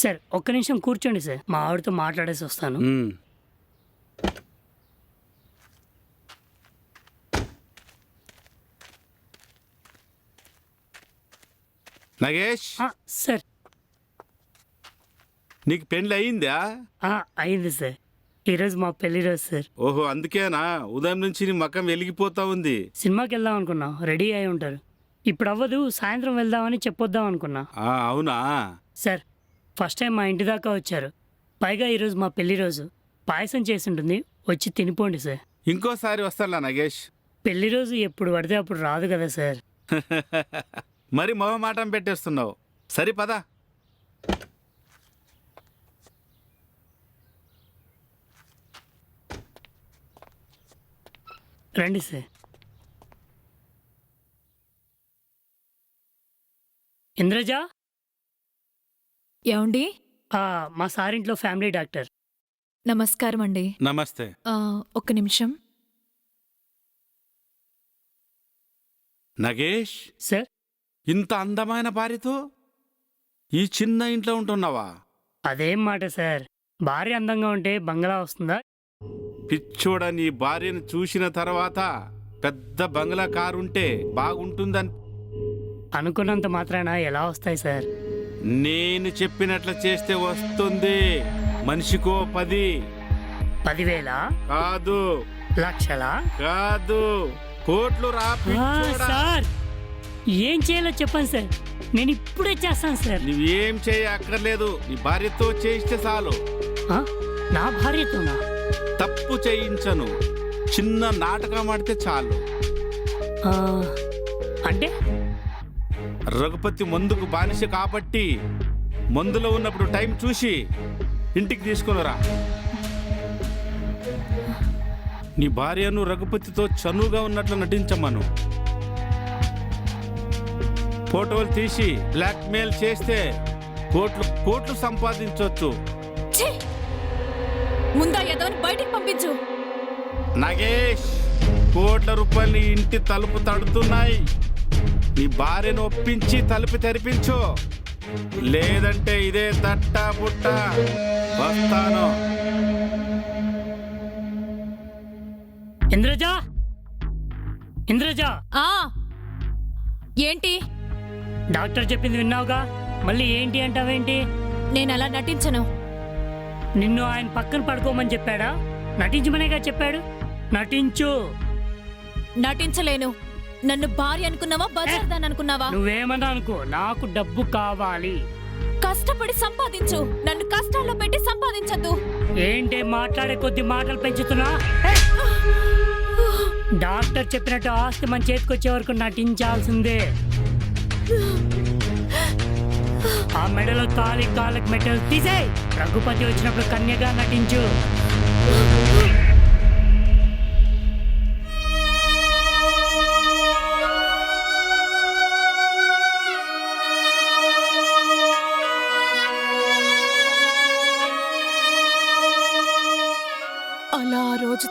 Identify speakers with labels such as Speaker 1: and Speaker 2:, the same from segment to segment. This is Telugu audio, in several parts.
Speaker 1: సార్ ఒక్క నిమిషం కూర్చోండి సార్. మా ఆవిడతో మాట్లాడేసి వస్తాను.
Speaker 2: నగేష్?
Speaker 1: ఆ, సార్.
Speaker 2: నీకు పెళ్ళి అయిందా?
Speaker 1: ఆ, అయింది సార్. ఈరోజు మా పెళ్ళి రోజు సార్.
Speaker 2: ఓహో అందుకేనా? ఉదయం నుంచి నీ మకం వెలిగిపోతా ఉంది.
Speaker 1: సినిమాకి వెళ్దాం అనుకున్నాం. రెడీ అయి ఉంటారు. ఇప్పుడు అవ్వదు సాయంత్రం వెళ్దామని చెప్పొద్దాం అనుకున్నా.
Speaker 2: ఆ, అవునా?
Speaker 1: సార్ ఫస్ట్ టైం మా ఇంటి దాకా వచ్చారు. పైగా ఈరోజు మా పెళ్ళి రోజు. పాయసం చేసి ఉంటుంది వచ్చి తినిపోండి సార్.
Speaker 2: ఇంకోసారి వస్తాలా నగేష్.
Speaker 1: పెళ్ళి రోజు ఎప్పుడు పడితే అప్పుడు రాదు కదా సార్.
Speaker 2: మరి మొహమాటం పెట్టేస్తున్నావు. సరి పదా.
Speaker 1: రండి సార్. ఇంద్రజ?
Speaker 3: ఏమండి?
Speaker 1: ఆ, మా సారింట్లో ఫ్యామిలీ డాక్టర్.
Speaker 3: నమస్కారం అండి
Speaker 2: నమస్తే.
Speaker 3: ఆ, ఒక్క నిమిషం.
Speaker 2: నగేష్?
Speaker 1: సార్?
Speaker 2: ఇంత అందమైన భార్యతో? ఈ చిన్న ఇంట్లో ఉంటున్నావా?
Speaker 1: అదేం మాట సార్. భార్య అందంగా ఉంటే బంగ్లా వస్తుందా?
Speaker 2: పిచ్చోడ నీ భార్యను చూసిన తర్వాత పెద్ద బంగ్లా కారు ఉంటే బాగుంటుందని.
Speaker 1: అనుకున్నంత మాత్రాన ఎలా వస్తాయి సార్?
Speaker 2: నేను చెప్పినట్లు చేస్తే వస్తుంది. మనిషికో పది.
Speaker 1: పదివేల?
Speaker 2: కాదు.
Speaker 1: లక్షల?
Speaker 2: కాదు. కోట్లు రా పిచ్చోడా.
Speaker 1: సార్ ఏం చేయాలో చెప్పండి సార్. నేను ఇప్పుడే చేస్తాను సార్.
Speaker 2: నువ్వేం చేయ అక్కర్లేదు. నీ భార్యతో చేయిస్తే చాలు.
Speaker 1: ఆ, నా భార్యతోనా?
Speaker 2: తప్పు చేయించను. చిన్న నాటకం ఆడితే చాలు.
Speaker 1: ఆ, అంటే?
Speaker 2: రఘుపతి మందుకు బానిస కాబట్టి మందులో ఉన్నప్పుడు టైం చూసి ఇంటికి తీసుకునిరా. నీ భార్యను రఘుపతితో చనువుగా ఉన్నట్లు నటించమను. ఫోటోలు తీసి బ్లాక్మెయిల్ చేస్తే కోట్లు కోట్లు సంపాదించవచ్చు!
Speaker 3: ముందా బయటికి పంపించు.
Speaker 2: నగేష్ కోట్ల రూపాయలు ఇంటి తలుపు తడుతున్నాయి. నీ భార్యను ఒప్పించి తలుపు తెరిపించు. లేదంటే ఇదే తట్ట పుట్ట వస్తాను.
Speaker 1: ఇంద్రజ? ఇంద్రజ?
Speaker 3: ఆ! ఏంటి?
Speaker 1: డాక్టర్ చెప్పింది విన్నావుగా? మళ్ళీ ఏంటి అంటావేంటి?
Speaker 3: నేను అలా నటించను.
Speaker 1: నిన్ను ఆయన పక్కన పడుకోమని చెప్పాడా? నటించమనేగా చెప్పాడు? నటించు.
Speaker 3: నటించలేను. నన్ను భార్య అనుకున్నావా బజార్దాన్ అనుకున్నావా?
Speaker 1: నువ్వేమన్నా అనుకో నాకు డబ్బు కావాలి.
Speaker 3: కష్టపడి సంపాదించు. నన్ను కష్టాల్లో పెట్టి సంపాదించద్దు.
Speaker 1: ఏంటి మాట్లాడే కొద్ది మాటలు పెంచుతున్నా! డాక్టర్ చెప్పినట్టు ఆస్తి మన చేతికి వచ్చే వరకు నటించాల్సిందే. ఆ మెడలో తాలి కాళ్ళకి మెడలు తీసేయ్. రఘుపతి వచ్చినప్పుడు కన్యగా నటించు.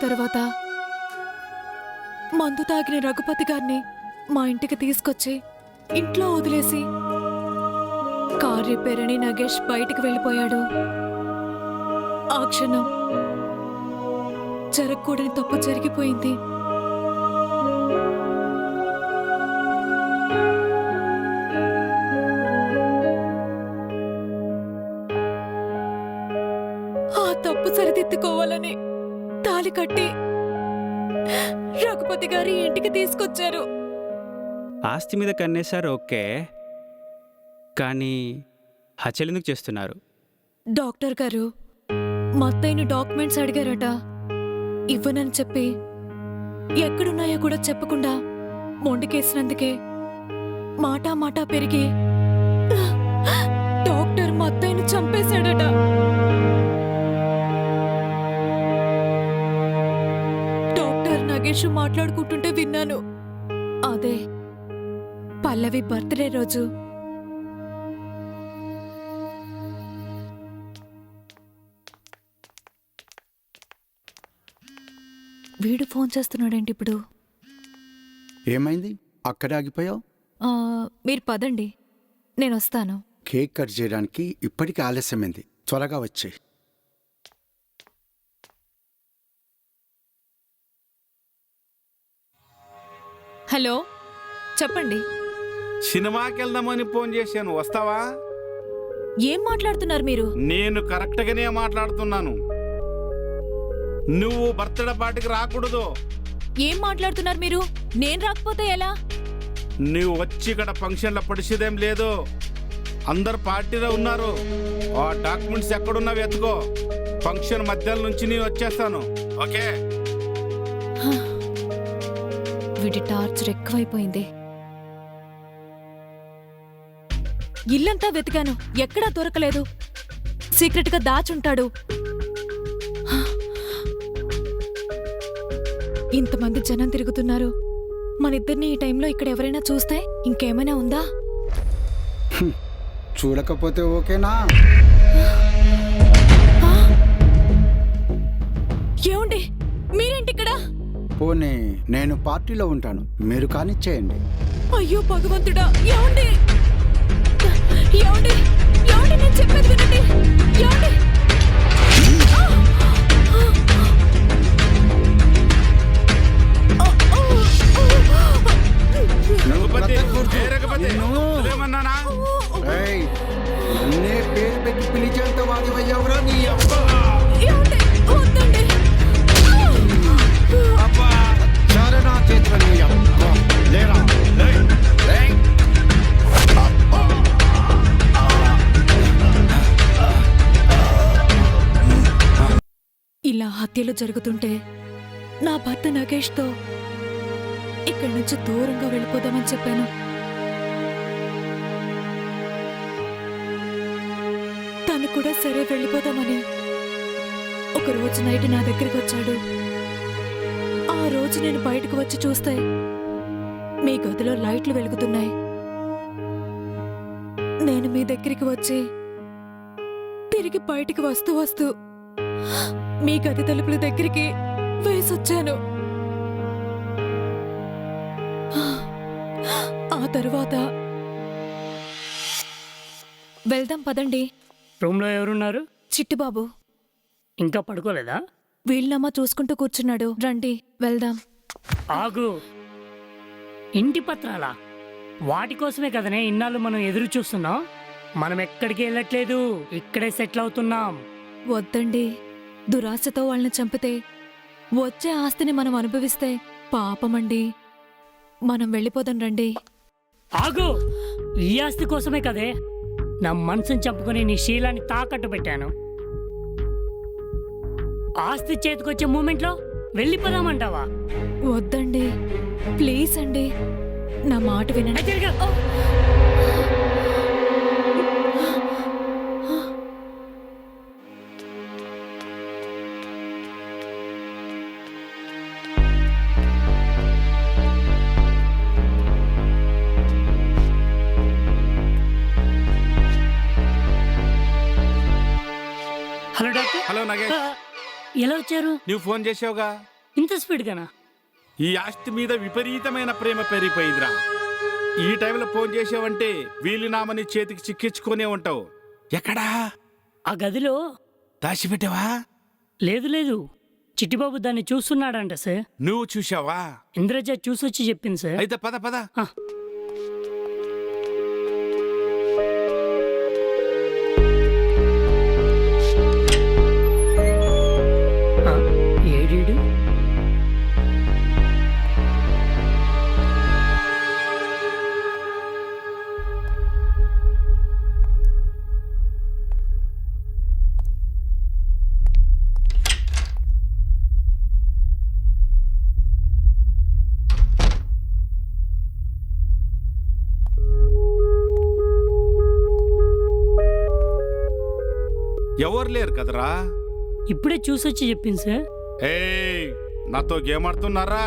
Speaker 3: తర్వాత మందు తాగిన రఘుపతి గారిని మా ఇంటికి తీసుకొచ్చి ఇంట్లో వదిలేసి కార్ రిపేర్ అని నగేష్ బయటికి వెళ్ళిపోయాడు. ఆ క్షణం జరగకూడని తప్పు జరిగిపోయింది. రఘుపతి గారి ఇంటికి తీసుకొచ్చారు.
Speaker 4: ఆస్తి మీద కన్నేశారు ఓకే. కానీ హత్యలు ఎందుకు చేస్తున్నారు?
Speaker 3: డాక్టర్ గారు మా అత్తయ్యని డాక్యుమెంట్స్ అడిగారట. ఇవ్వనని చెప్పి ఎక్కడున్నాయో కూడా చెప్పకుండా మొండికేసినందుకే మాటా మాటా పెరిగి డాక్టర్ మా అత్తయ్యని చంపేశాడట. నగేష్ మాట్లాడుకుంటుంటే విన్నాను. అదే పల్లవి బర్త్డే రోజు. వీడు ఫోన్ చేస్తున్నాడేంటి ఇప్పుడు?
Speaker 5: ఏమైంది? అక్కడే ఆగిపోయావు?
Speaker 3: ఆ, మీరు పదండి. నేను వస్తాను.
Speaker 5: కేక్ కట్ చేయడానికి ఇప్పటికీ ఆలస్యమైంది. త్వరగా వచ్చే
Speaker 3: హలో చెప్పండి.
Speaker 2: సినిమాకి వెళ్దామని ఫోన్ చేశాను వస్తావా?
Speaker 3: ఏం మాట్లాడుతున్నారు మీరు?
Speaker 2: నేను కరెక్ట్గానే మాట్లాడుతున్నాను. నువ్వు బర్త్డే పార్టీకి రాకూడదు.
Speaker 3: ఏం మాట్లాడుతున్నారు మీరు? నేను రాకపోతే ఎలా?
Speaker 2: నువ్వు వచ్చి ఇక్కడ ఫంక్షన్లో పడిచేదేం లేదు. అందరు పార్టీలో ఉన్నారు. ఆ డాక్యుమెంట్స్ ఎక్కడున్నావు ఎత్తుకో ఫంక్షన్ మధ్యాహ్నం నుంచి నేను వచ్చేస్తాను. ఓకే?
Speaker 3: వీడి టార్చర్ ఎక్కువైపోయింది. ఇల్లంతా వెతికాను. ఎక్కడా దొరకలేదు. సీక్రెట్గా దాచుంటాడు. ఇంతమంది జనం తిరుగుతున్నారు. మన ఇద్దరిని ఈ టైంలో ఇక్కడ ఎవరైనా చూస్తే ఇంకేమైనా ఉందా?
Speaker 5: చూడకపోతే ఓకేనా? పోనీ నేను పార్టీలో ఉంటాను. మీరు కానిచ్చేయండి
Speaker 3: అయ్యో భగవంతుడా ఏమండి ఏమండి ఏమండి నేను చెప్పేది వినండి.
Speaker 5: పేరు పెట్టి పిలిచేంత వాడివయ్యావురా నీ అబ్బ.
Speaker 3: ఇలా హత్యలు జరుగుతుంటే నా భర్త నగేష్తో ఇక్కడి నుంచి దూరంగా వెళ్ళిపోదామని చెప్పాను. తను కూడా సరే వెళ్ళిపోదామని ఒక రోజు నైట్ నా దగ్గరికి వచ్చాడు. ఆ రోజు నేను బయటకు వచ్చి చూస్తే మీ గదిలో లైట్లు వెలుగుతున్నాయి. నేను మీ దగ్గరికి వచ్చి తిరిగి బయటికి వస్తూ వస్తూ మీ గది తలుపుల దగ్గరికి వేసొచ్చాను. ఆ తరువాత వెళ్దాం పదండి.
Speaker 1: రూమ్లో ఎవరున్నారు?
Speaker 3: చిట్టుబాబు.
Speaker 1: ఇంకా పడుకోలేదా?
Speaker 3: వీళ్ళమ్మ చూసుకుంటూ కూర్చున్నాడు. రండి వెళ్దాం.
Speaker 1: ఆగు. ఇంటి పత్రాలా. వాటి కోసమే కదనే ఇన్నాళ్ళు మనం ఎదురు చూస్తున్నాం. మనం ఎక్కడికి వెళ్ళట్లేదు. ఇక్కడే సెటిల్ అవుతున్నాం.
Speaker 3: వద్దండి. దురాశతో వాళ్ళని చంపితే వచ్చే ఆస్తిని మనం అనుభవిస్తే పాపమండి. మనం వెళ్ళిపోదాం రండి.
Speaker 1: ఆగు! ఈ ఆస్తి కోసమే కదే. నా మనసుని చంపుకొని నీ శీలాన్ని తాకట్టు పెట్టాను. ఆస్తి చేతికొచ్చే మూమెంట్లో వెళ్ళిపోదామంటావా?
Speaker 3: వద్దండి. ప్లీజ్ అండి. నా మాట వినండి.
Speaker 1: ఎలా వచ్చారు?
Speaker 2: నువ్వు ఫోన్ చేసావుగా
Speaker 1: ఇంత స్పీడ్గానా?
Speaker 2: ఈ ఆస్తి మీద విపరీతమైన ప్రేమ పెరిగిపోయిందిరా. ఈ టైంలో ఫోన్ చేసావంటే వీలునామని చేతికి చిక్కించుకునే ఉంటావు. ఎక్కడా?
Speaker 1: ఆ గదిలో?
Speaker 2: దాచిపెట్టావా?
Speaker 1: లేదు లేదు. చిట్టిబాబు దాన్ని చూస్తున్నాడంట సార్.
Speaker 2: నువ్వు చూసావా
Speaker 1: ఇంద్రజ చూసొచ్చి చెప్పింది సార్.
Speaker 2: అయితే పద పద. కదరా?
Speaker 1: ఇప్పుడే చూసొచ్చి చెప్పింది సార్.
Speaker 2: ఏయ్ నాతో గేమ్ ఆడుతున్నారా?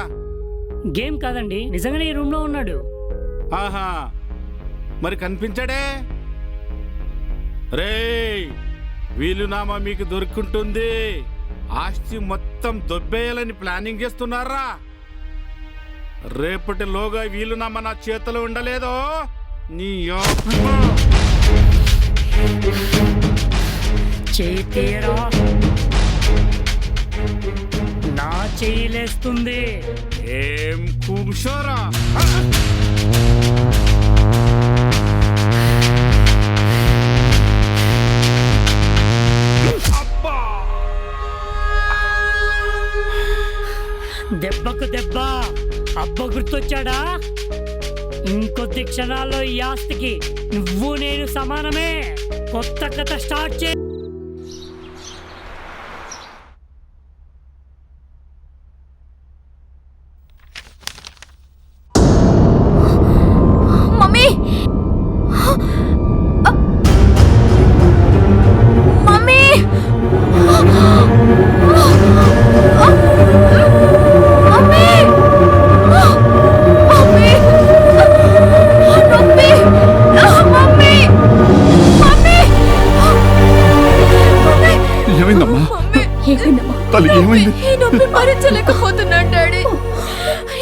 Speaker 1: గేమ్ కాదండి నిజంగానే ఈ రూమ్లో ఉన్నాడు.
Speaker 2: ఆహా మరి కనిపించడే? రేయ్ వీలునామా మీకు దొరుకుంటుంది. ఆస్తి మొత్తం దొబ్బేయాలని ప్లానింగ్ చేస్తున్నారా? రేపటిలోగా వీలునామా నా చేతిలో ఉండలేదో? నీ యబ్బ.
Speaker 1: చేయి తీరా నా చెయ్యి లేస్తుంది
Speaker 2: ఏం కూర్చోరా
Speaker 1: దెబ్బకు దెబ్బ. అబ్బ గుర్తొచ్చాడా? ఇంకొద్ది క్షణాల్లో ఈ ఆస్తికి నువ్వు నేను సమానమే. కొత్త కథ స్టార్ట్ చే
Speaker 6: ఈ నొప్పి భరించలేకపోతున్నాను డాడీ.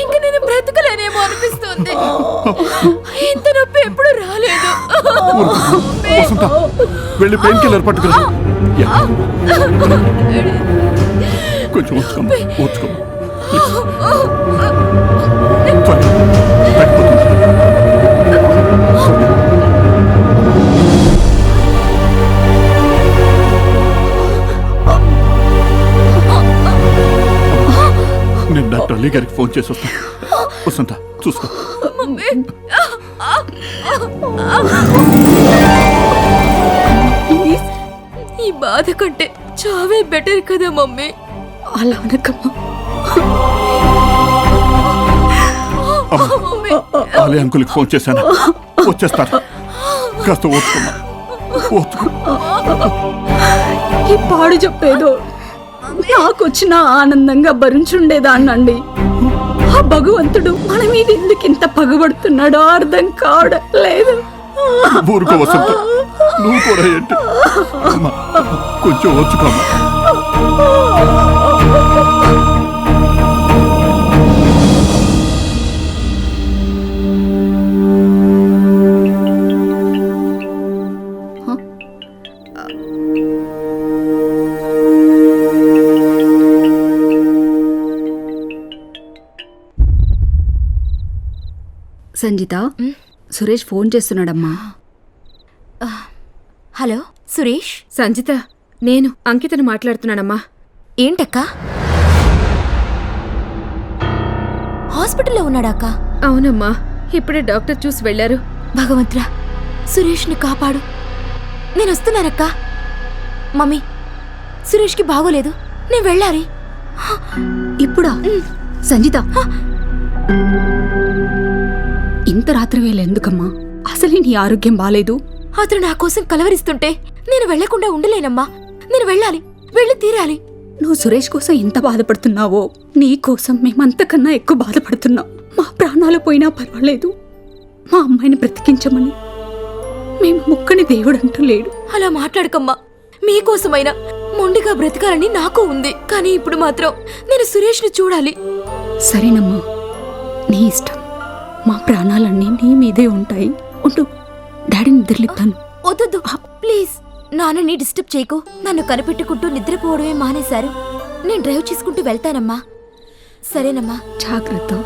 Speaker 6: ఇంక నేను బ్రతకలేనేమో అనిపిస్తుంది. ఇంత నొప్పి ఎప్పుడు రాలేదు.
Speaker 5: వసంత వెళ్ళి పెయిన్ కిల్లర్ పట్టుకురా. యా. కొంచెం ఓర్చుకోమ్మా ఓర్చుకోమ్మా అలీ గారికి ఫోన్ చేసి వసంత. చూసుకో.
Speaker 6: ప్లీజ్ ఈ బాధ కంటే చావే బెటర్ కదా మమ్మీ. అలా అనకమ్మా.
Speaker 5: ఆలీ అంకుల్కి ఫోన్ చేశాను? వచ్చేస్తారు. కాస్త ఓర్చుకోమ్మా ఓర్చుకో
Speaker 7: ఈ పాడు చెప్పేదో నాకొచ్చిన ఆనందంగా భరించుండేదాన్నండి. ఆ భగవంతుడు మన మీద ఎందుకు ఇంత పగబడుతున్నాడో అర్థం కావడం లేదు
Speaker 5: ఊరుకో వసంత నువ్వు కూడా ఏంటి? అమ్మా కొంచెం ఓర్చుకోమ్మా.
Speaker 7: సంజిత సురేష్ ఫోన్ చేస్తున్నాడమ్మా.
Speaker 6: హలో సురేష్?
Speaker 8: సంజిత నేను అంకితను మాట్లాడుతున్నానమ్మా.
Speaker 6: ఏంటక్కా? హాస్పిటల్లో ఉన్నాడాక
Speaker 8: అవునమ్మా ఇప్పుడే డాక్టర్ చూసి వెళ్ళారు.
Speaker 6: భగవంతురా సురేష్ని కాపాడు. నేను వస్తున్నానక్క. మమ్మీ సురేష్కి బాగోలేదు. నేను వెళ్ళాలి.
Speaker 7: ఇప్పుడా? సంజిత ఇంత రాత్రి వేళ ఎందుకమ్మా? అసలే నీ ఆరోగ్యం బాలేదు.
Speaker 6: అతను నా కోసం కలవరిస్తుంటే నేను వెళ్ళకుండా ఉండలేనమ్మా. నేను వెళ్ళాలి వెళ్ళి తీరాలి.
Speaker 7: నువ్వు సురేష్ కోసం ఎంత బాధపడుతున్నావో నీ కోసం మేమంతకన్నా ఎక్కువ బాధపడుతున్నాం. మా ప్రాణాలు పోయినా పర్వాలేదు. మా అమ్మాయిని బ్రతికించమని. మేము ముక్కని దేవుడంటూ లేడు.
Speaker 6: అలా మాట్లాడకమ్మా. మీకోసమైనా మొండిగా బ్రతకాలని నాకు ఉంది. కానీ ఇప్పుడు మాత్రం నేను సురేష్ని చూడాలి.
Speaker 7: సరేనమ్మా. నీ ఇష్టం. మా ప్రాణాలన్నీ నీ మీదే ఉంటాయి. ఉండు డాడీ నిద్రలిస్తాను
Speaker 6: వద్దొద్దు ప్లీజ్ నాన్నని డిస్టర్బ్ చేయకు. నన్ను కనిపెట్టుకుంటూ నిద్రపోవడమే మానేశారు. నేను డ్రైవ్ చేసుకుంటూ వెళ్తానమ్మా. సరేనమ్మా.
Speaker 7: జాగ్రత్త.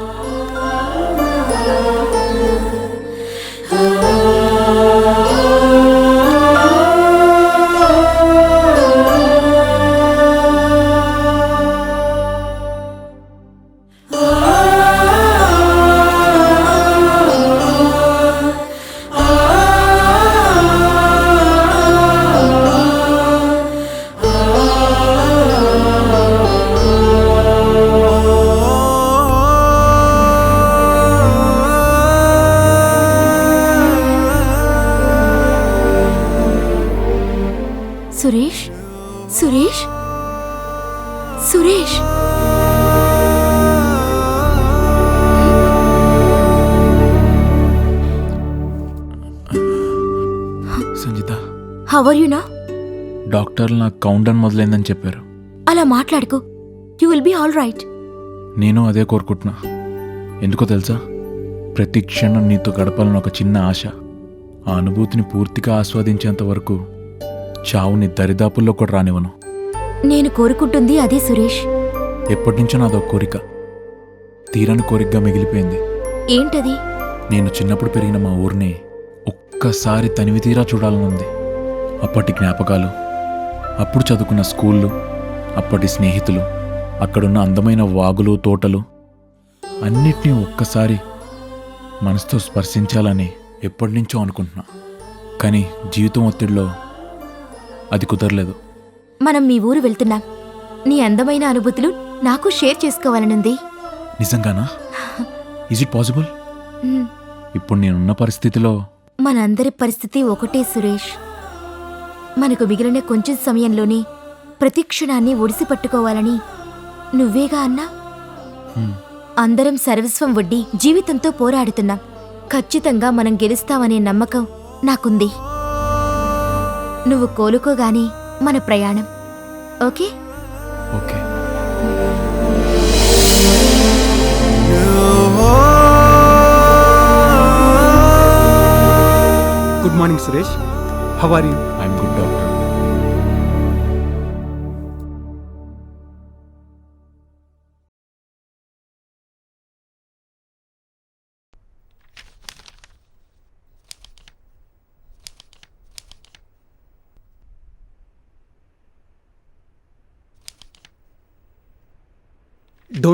Speaker 6: సురేష్.
Speaker 9: సంజిత
Speaker 6: హవర్ యు నా
Speaker 9: డాక్టర్లు నాకు కౌంట్ డౌన్ మొదలైందని చెప్పారు.
Speaker 6: అలా మాట్లాడుకో. You will be all right
Speaker 9: నేను అదే కోరుకుంటున్నా. ఎందుకో తెలుసా? ప్రతి క్షణం నీతో గడపాలని ఒక చిన్న ఆశ. ఆ అనుభూతిని పూర్తిగా ఆస్వాదించేంత వరకు చావుని దరిదాపుల్లో కూడా రానివ్వను.
Speaker 6: నేను కోరుకుంటుంది అదే సురేష్.
Speaker 9: ఎప్పటినుంచో నాదో కోరిక. తీరని కోరికగా మిగిలిపోయింది.
Speaker 6: ఏంటది?
Speaker 9: నేను చిన్నప్పుడు పెరిగిన మా ఊరిని ఒక్కసారి తనివి తీరా చూడాలని ఉంది అప్పటి జ్ఞాపకాలు అప్పుడు చదువుకున్న స్కూళ్ళు అప్పటి స్నేహితులు అక్కడున్న అందమైన వాగులు తోటలు అన్నిటినీ ఒక్కసారి మనసుతో స్పర్శించాలని ఎప్పటినుంచో అనుకుంటున్నా. కానీ జీవితం ఒత్తిడిలో అది కుదరలేదు.
Speaker 6: మనం మీ ఊరు వెళ్తున్నాం. నీ అందమైన అనుభూతులు నాకు షేర్ చేసుకోవాలనుంది.
Speaker 9: నిజంగానా? ఈజ్ ఇట్ పాసిబుల్ ఇప్పుడు నేనున్న పరిస్థితిలో
Speaker 6: మనందరి పరిస్థితి ఒకటే సురేష్. మనకు మిగిలిన కొంచెం సమయంలోనే ప్రతి క్షణాన్ని ఒడిసి పట్టుకోవాలని నువ్వేగా అన్నా? అందరం సర్వస్వం వడ్డీ జీవితంతో పోరాడుతున్నాం. ఖచ్చితంగా మనం గెలుస్తామనే నమ్మకం నాకుంది. నువ్వు కోలుకోగానే మన ప్రయాణం. Okay?
Speaker 9: Okay.
Speaker 10: Good morning Suresh. How are you?
Speaker 9: I'm good doctor.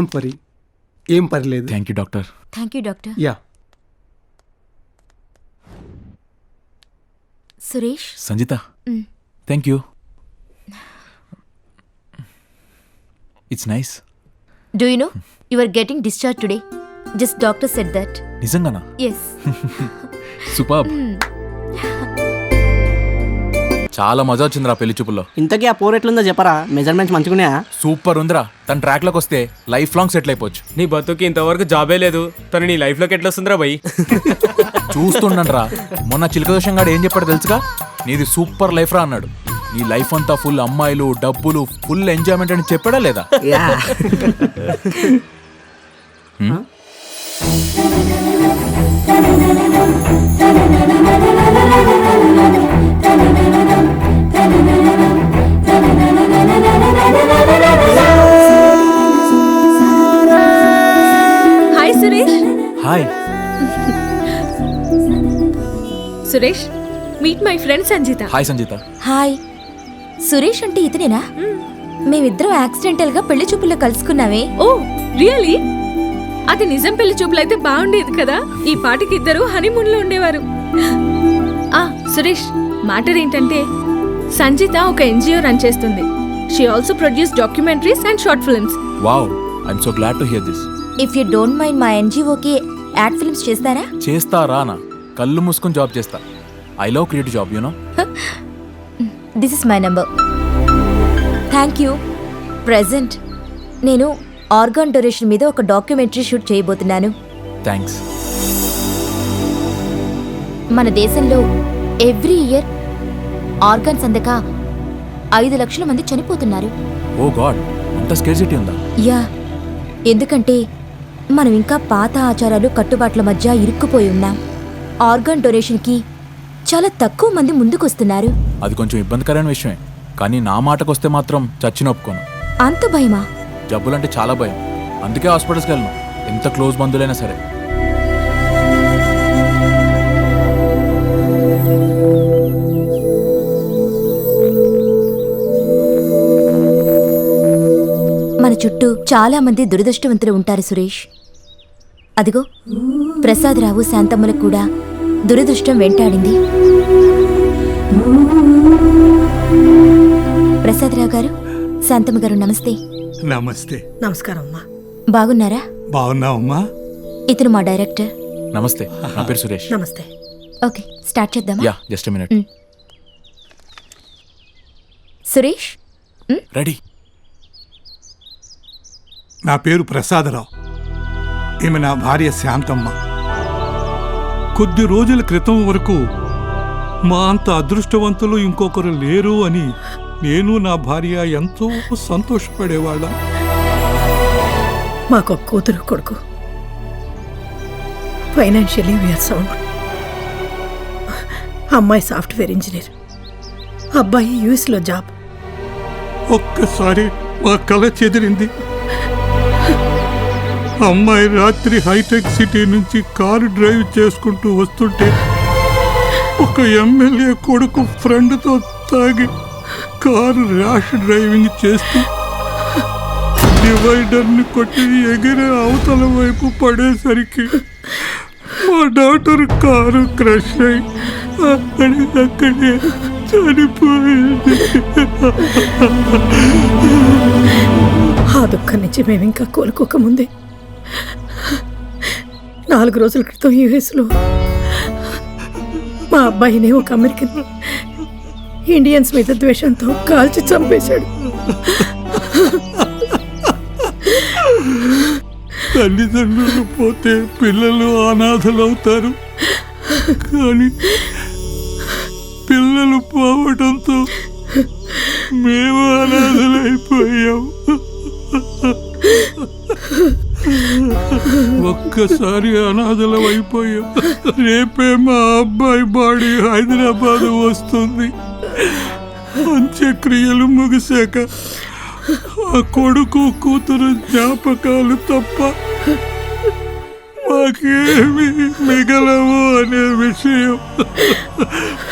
Speaker 10: Don't worry ఏం పర్లేదు.
Speaker 9: Thank you doctor
Speaker 6: thank you doctor
Speaker 10: yeah
Speaker 6: Suresh
Speaker 9: Sanjita
Speaker 6: hmm.
Speaker 9: Thank you it's nice
Speaker 6: do you know you are getting discharge today just doctor set that
Speaker 9: నిజంగానా
Speaker 6: ఎస్
Speaker 9: సూపర్ చాలా మజా వచ్చిందిరా పెళ్ళి చూపుల్లో.
Speaker 11: ఇంతకీ ఆ పోర్ ఎట్లుందో చెప్పరా? మెజర్మెంట్స్ మంచిగున్నాయా?
Speaker 9: సూపర్ ఉందిరా. తన ట్రాక్లోకి వస్తే లైఫ్ లాంగ్ సెటిల్ అయిపోవచ్చు.
Speaker 12: నీ బతుకి ఇంతవరకు జాబే లేదు. తను నీ లైఫ్లోకి ఎట్లా వస్తుందిరా భయ్
Speaker 9: చూస్తుండండిరా మొన్న చిలక దోషం గాడు ఏం చెప్పాడు తెలుసుగా? నీది సూపర్ లైఫ్ రా అన్నాడు. నీ లైఫ్ అంతా ఫుల్ అమ్మాయిలు డబ్బులు ఫుల్ ఎంజాయ్మెంట్ అని చెప్పాడా లేదా?
Speaker 8: Suresh?
Speaker 9: Hi.
Speaker 8: Suresh meet my friend Sanjita.
Speaker 9: Hi Sanjita.
Speaker 6: Hi. Suresh అంటే ఇతనేనా? మేమిద్దరం యాక్సిడెంటల్గా పెళ్ళి చూపుల్లో కలుసుకున్నావే
Speaker 8: ఓ రియలీ? అది నిజం పెళ్ళి చూపులైతే బాగుండేది కదా? ఈ పాటికి ఇద్దరు హనీమూన్లో ఉండేవారు. ఆ సురేష్ మ్యాటర్ ఏంటంటే సంజిత ఒక ఎన్జిఓ రన్ చేస్తుంది. She also produce documentaries and short films
Speaker 9: wow I'm so glad to hear this.
Speaker 6: If you don't mind మా ఎన్జిఓకి యాడ్ ఫిల్మ్స్ చేస్తారా?
Speaker 9: నా కళ్ళు మూసుకొని జాబ్ చేస్తా. I love creative job you know
Speaker 6: this is my number thank you present నేను ఆర్గాన్ డొనేషన్ మీద ఒక డాక్యుమెంటరీ షూట్ చేయబోతున్నాను.
Speaker 9: థ్యాంక్స్
Speaker 6: మన దేశంలో ఎవ్రీ ఇయర్ ఆర్గాన్స్ అందక ఐదు లక్షల మంది చనిపోతున్నారు.
Speaker 9: ఓ గాడ్ అంత స్కేర్సిటీ ఉందా?
Speaker 6: యా ఎందుకంటే మనం ఇంకా పాత ఆచారాలు కట్టుబాట్ల మధ్య ఇరుక్కుపోయి ఉన్నాం. ఆర్గాన్ డొనేషన్కి చాలా తక్కువ మంది ముందుకొస్తున్నారు.
Speaker 9: అది కొంచెం ఇబ్బందికరమైన విషయమే. కానీ నా మాటకొస్తే మాత్రం చచ్చిన ఒప్పుకోను
Speaker 6: అంత భయమా?
Speaker 9: జబ్బులంటే చాలా భయం. అందుకే హాస్పిటల్స్కి వెళ్ళను ఎంత క్లోజ్ బంధువులైనా సరే.
Speaker 6: మన చుట్టూ చాలా మంది దురదృష్టవంతులు ఉంటారు సురేష్. అదిగో ప్రసాదరావు శాంతమ్మలకు కూడా దురదృష్టం వెంటాడింది. ప్రసాదరావు గారు శాంతమ్మ గారు నమస్తే.
Speaker 10: నమస్తే.
Speaker 11: నమస్కారం అమ్మా.
Speaker 6: బాగున్నారా?
Speaker 10: బాగున్నావమ్మా?
Speaker 6: ఇతను మా డైరెక్టర్.
Speaker 9: నమస్తే నా పేరు సురేష్.
Speaker 11: నమస్తే.
Speaker 6: ఓకే స్టార్ట్ చేద్దామా?
Speaker 9: Yeah just minute.
Speaker 6: Suresh?
Speaker 9: Ready.
Speaker 10: నా పేరు ప్రసాదరావు. ఈమె నా భార్య శాంతమ్మ. కొద్ది రోజుల క్రితం వరకు మా అంత అదృష్టవంతులు ఇంకొకరు లేరు అని నేను నా భార్య ఎంతో సంతోషపడేవాళ్ళం.
Speaker 11: మాకు ఒక కూతురు కొడుకు. ఫైనాన్షియలీ వీఆర్ సౌండ్ అమ్మాయి సాఫ్ట్వేర్ ఇంజనీర్. అబ్బాయి యూఎస్లో జాబ్.
Speaker 10: ఒక్కసారి మా కళ చెదిరింది. అమ్మాయి రాత్రి హైటెక్ సిటీ నుంచి కారు డ్రైవ్ చేసుకుంటూ వస్తుంటే ఒక ఎమ్మెల్యే కొడుకు ఫ్రెండ్తో తాగి కారు ర్యాష్ డ్రైవింగ్ చేస్తూ డివైడర్ని కొట్టి ఎగిరే అవతల వైపు పడేసరికి మా డాక్టర్ కారు క్రష్ అయి అక్కడికక్కడే చనిపోయింది.
Speaker 11: ఆ దుఃఖం నుంచి మేము ఇంకా కోలుకోకముందే? నాలుగు రోజుల క్రితం యుఎస్లో మా అబ్బాయిని ఒక అమెరికన్ ఇండియన్స్ మీద ద్వేషంతో కాల్చి చంపేశాడు.
Speaker 10: తల్లిదండ్రులు పోతే పిల్లలు అనాథలవుతారు. కానీ పిల్లలు పోవడంతో మేము అనాథలైపోయాం. ఒక్కసారి అనాథలం అయిపోయాం రేపే మా అబ్బాయి బాడీ హైదరాబాద్ వస్తుంది. అంత్యక్రియలు ముగిశాక ఆ కొడుకు కూతురు జ్ఞాపకాలు తప్ప మాకేమి మిగలవు అనే విషయం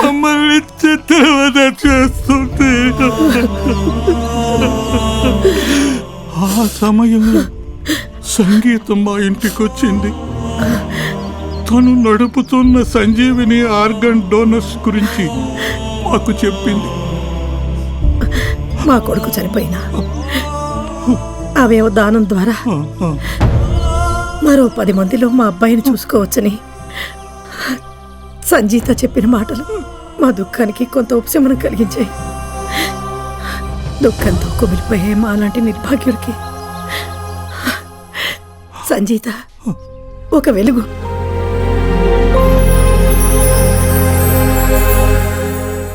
Speaker 10: మమ్మల్ని చిత్రవద చేస్తుంది. ఆ సమయంలో సంగీతం మా ఇంటికి వచ్చింది తను నడుపుతున్న సంజీవిని ఆర్గన్ డోనర్స్ గురించి మాకు చెప్పింది.
Speaker 11: మా కొడుకు చనిపోయినా. అవయవ దానం ద్వారా మరో పది మందిలో మా అబ్బాయిని చూసుకోవచ్చని సంజీత చెప్పిన మాటలు మా దుఃఖానికి కొంత ఉపశమనం కలిగించాయి. దుఃఖంతో కుమిలిపోయే మా లాంటి నిర్భాగ్యుడికి సంజీత. ఒక వెలుగు.